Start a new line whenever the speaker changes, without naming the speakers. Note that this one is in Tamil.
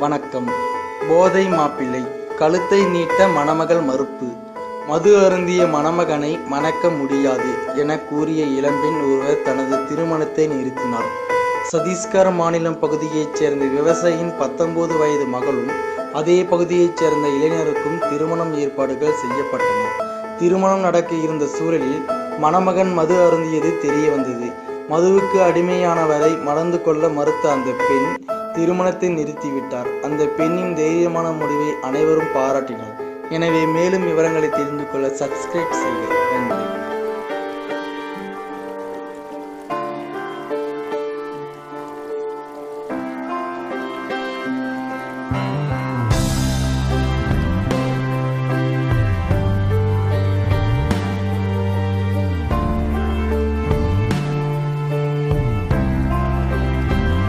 வணக்கம். போதை மாப்பிள்ளை கழுத்தை நீட்ட மணமகள் மறுப்பு. மது அருந்திய மணமகனை மணக்க முடியாது என கூறிய இளம்பெண் ஒருவர் தனது திருமணத்தை நிறுத்தினார். சத்தீஸ்கர் மாநிலம் பகுதியைச் சேர்ந்த விவசாயியின் பத்தொன்பது வயது மகளும் அதே பகுதியைச் சேர்ந்த இளைஞருக்கும் திருமணம் ஏற்பாடுகள் செய்யப்பட்டன. திருமணம் நடக்க இருந்த சூழலில் மணமகன் மது அருந்தியது தெரிய வந்தது. மதுவுக்கு அடிமையானவரை மணந்து கொள்ள மறுத்த அந்த பெண் திருமணத்தை நிறுத்திவிட்டார். அந்த பெண்ணின் தைரியமான முடிவை அனைவரும் பாராட்டினர். எனவே மேலும் விவரங்களை தெரிந்து கொள்ள சப்ஸ்கிரைப் செய்க. நன்றி. thank you